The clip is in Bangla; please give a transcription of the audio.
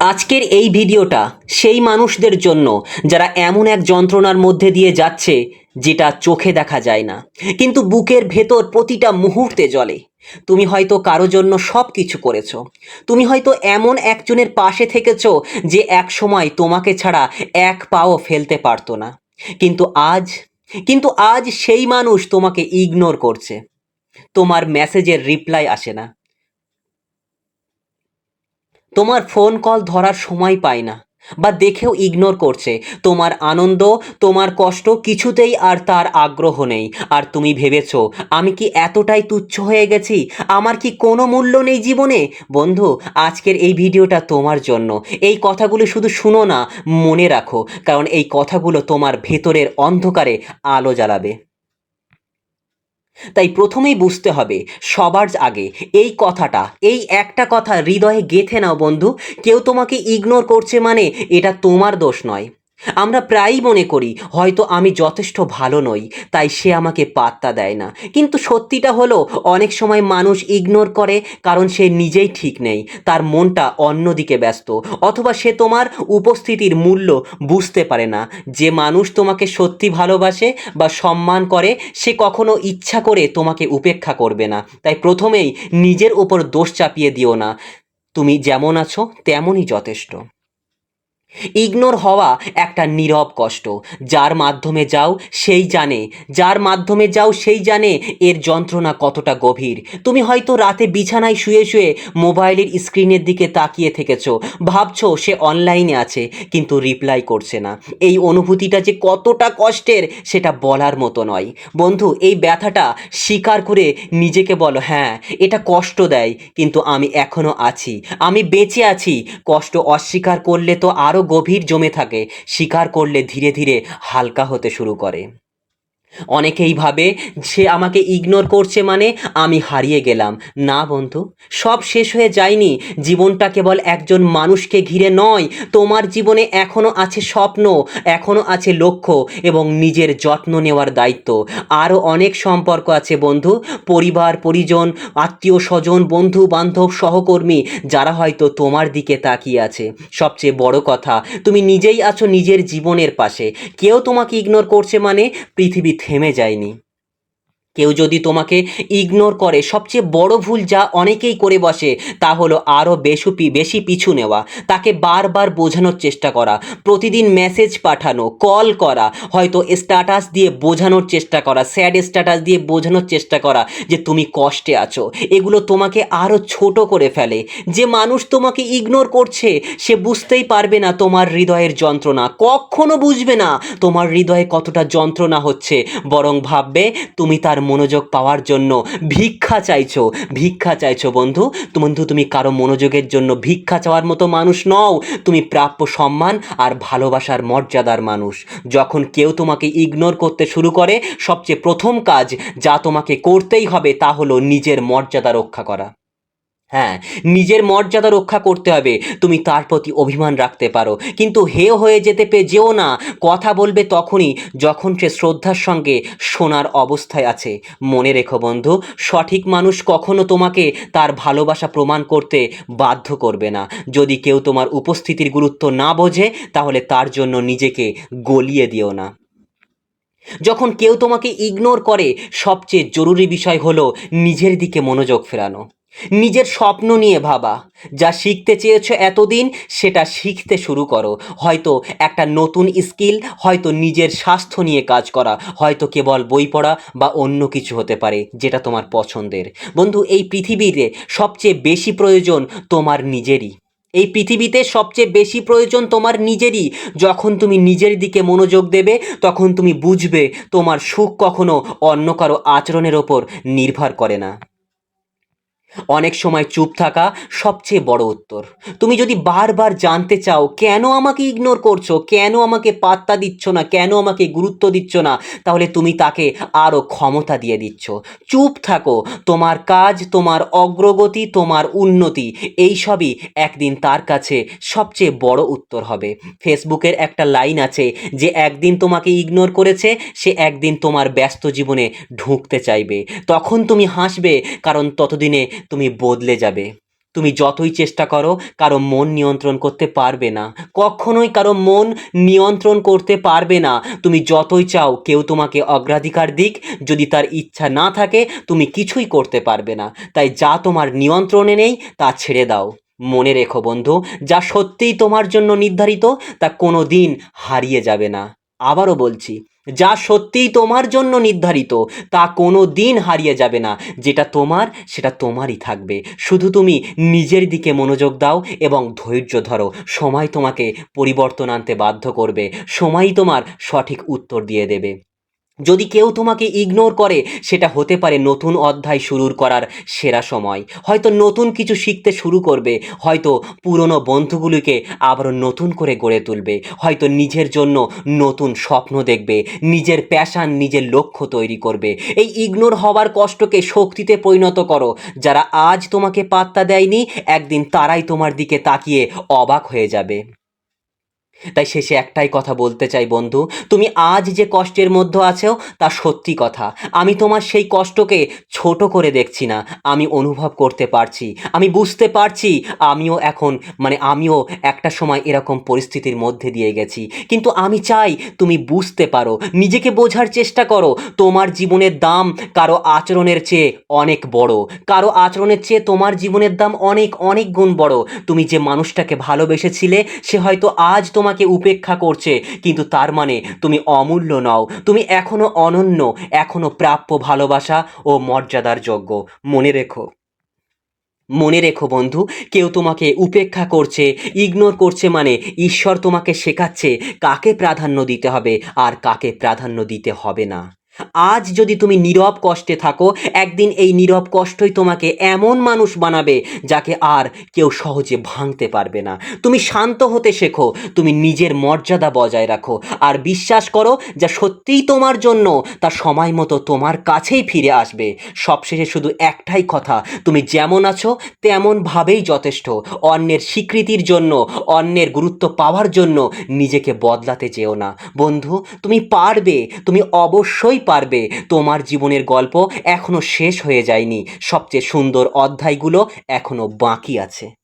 আজকের এই ভিডিওটা সেই মানুষদের জন্য যারা এমন এক যন্ত্রণার মধ্যে দিয়ে যাচ্ছে যেটা চোখে দেখা যায় না। কিন্তু বুকের ভেতর প্রতিটা মুহূর্তে জ্বলে। তুমি হয়তো কারও জন্য সব কিছু করেছ। তুমি হয়তো এমন একজনের পাশে থেকেছো যে এক সময় তোমাকে ছাড়া এক পাও ফেলতে পারতো না। কিন্তু আজ কিন্তু আজ সেই মানুষ তোমাকে ইগনোর করছে। তোমার মেসেজের রিপ্লাই আসে না। তোমার ফোন কল ধরার সময় পায় না বা দেখেও ইগনোর করছে। তোমার আনন্দ, তোমার কষ্ট কিছুতেই আর তার আগ্রহ নেই। আর তুমি ভেবেছ, আমি কি এতটাই তুচ্ছ হয়ে গেছি? আমার কি কোনো মূল্য নেই জীবনে? বন্ধু, আজকের এই ভিডিওটা তোমার জন্য। এই কথাগুলো শুধু শুনো না, মনে রাখো। কারণ এই কথাগুলো তোমার ভেতরের অন্ধকারে আলো জ্বালাবে। তাই প্রথমেই বুঝতে হবে, সবার আগে এই কথাটা, এই একটা কথা হৃদয়ে গেথে নাও বন্ধু, কেউ তোমাকে ইগনোর করছে মানে এটা তোমার দোষ নয়। আমরা প্রায়ই মনে করি, হয়তো আমি যথেষ্ট ভালো নই, তাই সে আমাকে পাত্তা দেয় না। কিন্তু সত্যিটা হলো, অনেক সময় মানুষ ইগনোর করে কারণ সে নিজেই ঠিক নেই, তার মনটা অন্যদিকে ব্যস্ত, অথবা সে তোমার উপস্থিতির মূল্য বুঝতে পারে না। যে মানুষ তোমাকে সত্যি ভালোবাসে বা সম্মান করে, সে কখনো ইচ্ছা করে তোমাকে উপেক্ষা করবে না। তাই প্রথমেই নিজের ওপর দোষ চাপিয়ে দিও না। তুমি যেমন আছো, তেমনই যথেষ্ট। ইগনোর হওয়া একটা নীরব কষ্ট। যার মাধ্যমে যাও, সেই জানে। যার মাধ্যমে যাও, সেই জানে এর যন্ত্রণা কতটা গভীর। তুমি হয়তো রাতে বিছানায় শুয়ে শুয়ে মোবাইলের স্ক্রিনের দিকে তাকিয়ে থেকেছো। ভাবছ সে অনলাইনে আছে, কিন্তু রিপ্লাই করছে না। এই অনুভূতিটা যে কতটা কষ্টের, সেটা বলার মতো নয়। বন্ধু, এই ব্যথাটা স্বীকার করে নিজেকে বলো হ্যাঁ এটা কষ্ট দেয়, কিন্তু আমি এখনও আছি। আমি বেঁচে আছি। কষ্ট অস্বীকার করলে তো আরও গভীর জমে থাকে শিকার করলে ধীরে ধীরে হালকা হতে শুরু করে। অনেকেই ভাবে সে আমাকে ইগনোর করছে মানে আমি হারিয়ে গেলাম। না বন্ধু, সব শেষ হয়ে যায়নি। জীবনটা কেবল একজন মানুষকে ঘিরে নয়, তোমার জীবনে এখনও আছে স্বপ্ন এখনও আছে লক্ষ্য এবং নিজের যত্ন নেওয়ার দায়িত্ব। আরও অনেক সম্পর্ক আছে বন্ধু, পরিবার, পরিজন, আত্মীয় স্বজন, বন্ধু, বান্ধব, সহকর্মী, যারা হয়তো তোমার দিকে তাকিয়ে আছে। সবচেয়ে বড় কথা, তুমি নিজেই আছো নিজের জীবনের পাশে। কেউ তোমাকে ইগনোর করছে মানে পৃথিবী থেমে যায়নি। কেউ যদি তোমাকে ইগনোর করে, সবচেয়ে বড় ভুল যা অনেকেই করে বসে, তা হলো আরও বেশি বেশি পিছু নেওয়া। তাকে বারবার বোঝানোর চেষ্টা করা, প্রতিদিন মেসেজ পাঠানো কল করা, হয়তো স্ট্যাটাস দিয়ে বোঝানোর চেষ্টা করা স্যাড স্ট্যাটাস দিয়ে বোঝানোর চেষ্টা করা যে তুমি কষ্টে আছো। এগুলো তোমাকে আরও ছোট করে ফেলে। যে মানুষ তোমাকে ইগনোর করছে, সে বুঝতেই পারবে না তোমার হৃদয়ের যন্ত্রণা। কখনো বুঝবে না তোমার হৃদয়ে কতটা যন্ত্রণা হচ্ছে, বরং ভাববে তুমি তার মনোযোগ পাওয়ার জন্য ভিক্ষা চাইছো ভিক্ষা চাইছো বন্ধু। বন্ধু, তুমি কারও মনোযোগের জন্য ভিক্ষা চাওয়ার মতো মানুষ নও। তুমি প্রাপ্য সম্মান আর ভালোবাসার মর্যাদার মানুষ। যখন কেউ তোমাকে ইগনোর করতে শুরু করে, সবচেয়ে প্রথম কাজ যা তোমাকে করতেই হবে তা হলো নিজের মর্যাদা রক্ষা করা। হ্যাঁ নিজের মর্যাদা রক্ষা করতে হবে। তুমি তার প্রতি অভিমান রাখতে পারো। কিন্তু হেয় হয়ে যেতে পে যেও না, কথা বলবে তখনই যখন সে শ্রদ্ধার সঙ্গে শোনার অবস্থায় আছে। মনে রেখো বন্ধু, সঠিক মানুষ কখনো তোমাকে তার ভালোবাসা প্রমাণ করতে বাধ্য করবে না। যদি কেউ তোমার উপস্থিতির গুরুত্ব না বোঝে, তাহলে তার জন্য নিজেকে গলিয়ে দিও না। যখন কেউ তোমাকে ইগনোর করে, সবচেয়ে জরুরি বিষয় হলো নিজের দিকে মনোযোগ ফেরানো। নিজের স্বপ্ন নিয়ে ভাবা। যা শিখতে চেয়েছো এতদিন, সেটা শিখতে শুরু করো। হয়তো একটা নতুন স্কিল, হয়তো নিজের স্বাস্থ্য নিয়ে কাজ করা, হয়তো কেবল বই পড়া বা অন্য কিছু হতে পারে, যেটা তোমার পছন্দের। বন্ধু, এই পৃথিবীতে সবচেয়ে বেশি প্রয়োজন তোমার নিজেরই। এই পৃথিবীতে সবচেয়ে বেশি প্রয়োজন তোমার নিজেরই। যখন তুমি নিজের দিকে মনোযোগ দেবে, তখন তুমি বুঝবে তোমার সুখ কখনো অন্য কারও আচরণের ওপর নির্ভর করে না। অনেক সময় চুপ থাকা সবচেয়ে বড় উত্তর। তুমি যদি বারবার জানতে চাও, কেন আমাকে ইগনোর করছ, কেন আমাকে পাত্তা দিচ্ছ না, কেন আমাকে গুরুত্ব দিচ্ছ না, তাহলে তুমি তাকে আরও ক্ষমতা দিয়ে দিচ্ছ। চুপ থাকো, তোমার কাজ, তোমার অগ্রগতি, তোমার উন্নতি, এই সবই একদিন তার কাছে সবচেয়ে বড় উত্তর হবে। ফেসবুকের একটা লাইন আছে যে, একদিন তোমাকে ইগনোর করেছে, সে একদিন তোমার ব্যস্ত জীবনে ঢুকতে চাইবে। তখন তুমি হাসবে, কারণ ততদিনে তুমি বদলে যাবে। তুমি যতই চেষ্টা করো, কারও মন নিয়ন্ত্রণ করতে পারবে না। কখনোই কারও মন নিয়ন্ত্রণ করতে পারবে না। তুমি যতই চাও, কেউ তোমাকে অগ্রাধিকার দিক। যদি তার ইচ্ছা না থাকে, তুমি কিছুই করতে পারবে না। তাই যা তোমার নিয়ন্ত্রণে নেই, তা ছেড়ে দাও। মনে রেখো বন্ধু, যা সত্যিই তোমার জন্য নির্ধারিত, তা কোনো দিন হারিয়ে যাবে না। আবারও বলছি যা সত্যিই তোমার জন্য নির্ধারিত, তা কোনো দিন হারিয়ে যাবে না। যেটা তোমার, সেটা তোমারই থাকবে। শুধু তুমি নিজের দিকে মনোযোগ দাও এবং ধৈর্য ধরো। সময় তোমাকে পরিবর্তন আনতে বাধ্য করবে। সময়ই তোমার সঠিক উত্তর দিয়ে দেবে। যদি কেউ তোমাকে ইগনোর করে, সেটা হতে পারে নতুন অধ্যায় শুরুর করার সেরা সময়। হয়তো নতুন কিছু শিখতে শুরু করবে, হয়তো পুরনো বন্ধুগুলিকে আবারও নতুন করে গড়ে তুলবে, হয়তো নিজের জন্য নতুন স্বপ্ন দেখবে, নিজের প্যাশান নিজের লক্ষ্য তৈরি করবে। এই ইগনোর হওয়ার কষ্টকে শক্তিতে পরিণত করো। যারা আজ তোমাকে পাত্তা দেয়নি, একদিন তারাই তোমার দিকে তাকিয়ে অবাক হয়ে যাবে। তাই শেষে একটাই কথা বলতে চাই, বন্ধু। তুমি আজ যে কষ্টের মধ্যে আছো, তা সত্যি কথা। আমি তোমার সেই কষ্টকে ছোট করে দেখছি না। আমি অনুভব করতে পারছি। আমি বুঝতে পারছি আমিও এখন মানে আমিও একটা সময় এরকম পরিস্থিতির মধ্যে দিয়ে গেছি। কিন্তু আমি চাই তুমি বুঝতে পারো, নিজেকে বোঝার চেষ্টা করো। তোমার জীবনের দাম কারও আচরণের চেয়ে অনেক বড়। কারও আচরণের চেয়ে তোমার জীবনের দাম অনেক অনেক গুণ বড়। তুমি যে মানুষটাকে ভালোবেসেছিলে, সে হয়তো আজ তোমাকে উপেক্ষা করছে, কিন্তু তার মানে তুমি অমূল্য নও। তুমি এখনও অনন্য, এখনও প্রাপ্য ভালোবাসা ও মর্যাদার যোগ্য। মনে রেখো। মনে রেখো বন্ধু, কেউ তোমাকে উপেক্ষা করছে ইগনোর করছে মানে ঈশ্বর তোমাকে শেখাচ্ছে কাকে প্রাধান্য দিতে হবে আর কাকে প্রাধান্য দিতে হবে না। আজ যদি তুমি নীরব কষ্টে থাকো, একদিন এই নীরব কষ্টই তোমাকে এমন মানুষ বানাবে যাকে আর কেউ সহজে ভাঙতে পারবে না। তুমি শান্ত হতে শেখো, তুমি নিজের মর্যাদা বজায় রাখো আর বিশ্বাস করো যা সত্যিই তোমার জন্য, তা সময় মতো তোমার কাছেই ফিরে আসবে। সবশেষে শুধু একটাই কথা, তুমি যেমন আছো, তেমনভাবেই যথেষ্ট। অন্যের স্বীকৃতির জন্য, অন্যের গুরুত্ব পাওয়ার জন্য নিজেকে বদলাতে যেও না। বন্ধু, তুমি পারবে, তুমি অবশ্যই পারবে। তোমার জীবনের গল্প এখনও শেষ হয়ে যায়নি। সবচেয়ে সুন্দর অধ্যায়গুলো এখনও বাকি আছে।